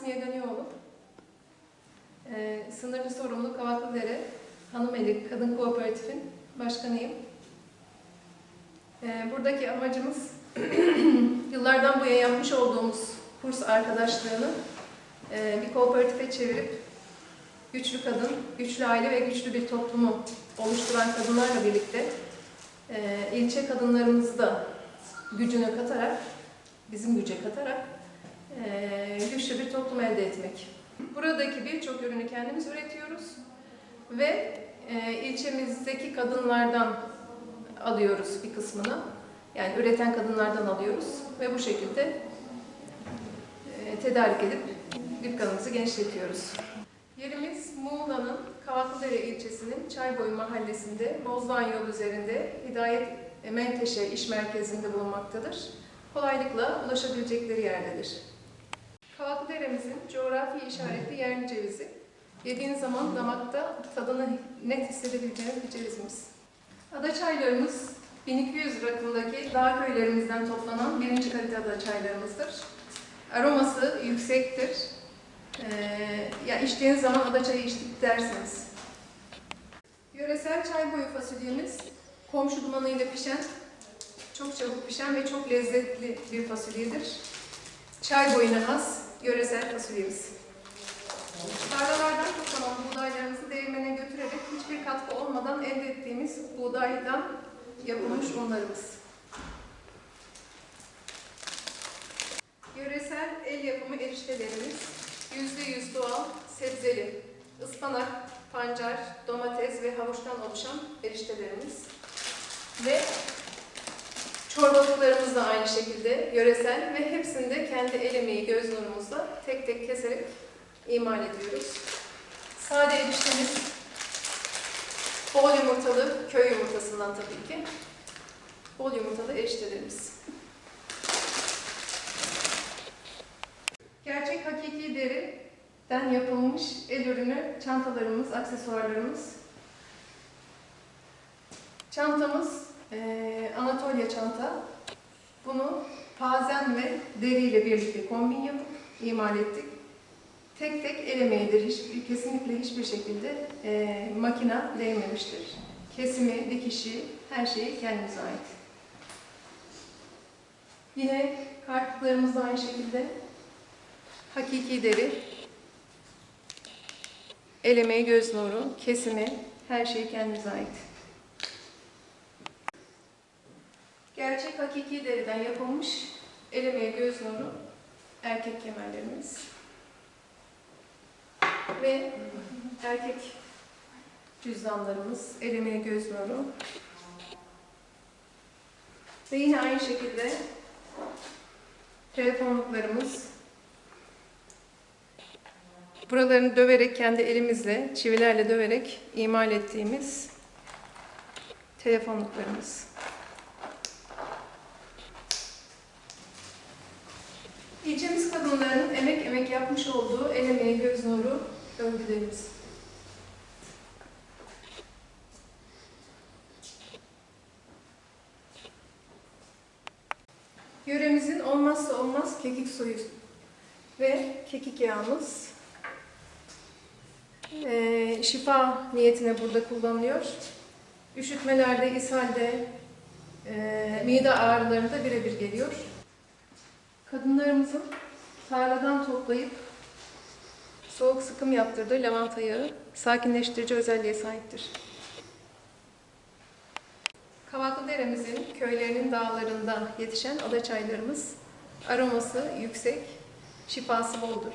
Asmiye Ganioğlu. Ee, sınırlı sorumlu Kavaklıdere Hanımeli Kadın Kooperatif'in başkanıyım. Ee, buradaki amacımız yıllardan bu yana yapmış olduğumuz kurs arkadaşlığını e, bir kooperatife çevirip güçlü kadın, güçlü aile ve güçlü bir toplumu oluşturan kadınlarla birlikte e, ilçe kadınlarımızı da gücüne katarak, bizim güce katarak e, güçlü bir toplum elde etmek. Buradaki birçok ürünü kendimiz üretiyoruz ve e, ilçemizdeki kadınlardan alıyoruz bir kısmını. Yani üreten kadınlardan alıyoruz ve bu şekilde e, tedarik edip dükkanımızı genişletiyoruz. Yerimiz Muğla'nın Kavaklıdere ilçesinin Çayboyu mahallesinde Bozdan yol üzerinde Hidayet Menteşe İş Merkezi'nde bulunmaktadır. Kolaylıkla ulaşabilecekleri yerdedir. Kavaklıdere'mizin coğrafi işaretli yerli cevizi. Yediğiniz zaman damakta tadını net hissedebileceğiniz bir cevizimiz. Ada çaylarımız 1200 rakımdaki dağ köylerimizden toplanan birinci kalite ada çaylarımızdır. Aroması yüksektir. Ee, ya içtiğiniz zaman ada çayı içtik dersiniz. Yöresel çay boyu fasulyemiz komşu dumanıyla pişen, çok çabuk pişen ve çok lezzetli bir fasulyedir. Çay boyuna has yöresel fasulyemiz. Tarlalardan toplanan buğdaylarımızı değirmene götürerek hiçbir katkı olmadan elde ettiğimiz buğdaydan yapılmış unlarımız. Yöresel el yapımı eriştelerimiz %100 doğal, sebzeli, ıspanak, pancar, domates ve havuçtan oluşan eriştelerimiz. Ve çorbalıklarımız da aynı şekilde yöresel ve hepsinde kendi el emeği göz nurumuzla tek tek keserek imal ediyoruz. Sade eriştemiz bol yumurtalı, köy yumurtasından tabii ki. Bol yumurtalı eriştelerimiz. Gerçek hakiki deriden yapılmış el ürünü çantalarımız, aksesuarlarımız. Çantamız eee, Anatolia çanta. Bunu pazen ve deriyle birlikte kombin yapıp imal ettik. Tek tek el emeğidir. Hiç, kesinlikle hiçbir şekilde eee makina değmemiştir. Kesimi, dikişi, her şeyi kendimize ait. Yine kartlarımız da aynı şekilde hakiki deri, el emeği göz nuru, kesimi, her şey kendimize ait. Gerçek hakiki deriden yapılmış el emeği göz nuru erkek kemerlerimiz. Ve erkek cüzdanlarımız, el emeği göz nuru. Ve yine aynı şekilde telefonluklarımız, Buralarını döverek, kendi elimizle, çivilerle döverek imal ettiğimiz telefonluklarımız. İlçemiz kadınlarının emek emek yapmış olduğu el emeği göz nuru örgülerimiz. Yöremizin olmazsa olmaz kekik suyu ve kekik yağımız e, şifa niyetine burada kullanılıyor. Üşütmelerde, ishalde, e, mide ağrılarında birebir geliyor. Kadınlarımızın tarladan toplayıp soğuk sıkım yaptırdığı lavanta yağı sakinleştirici özelliğe sahiptir. Kavaklıdere'mizin köylerinin dağlarında yetişen adaçaylarımız aroması yüksek, şifası boldur.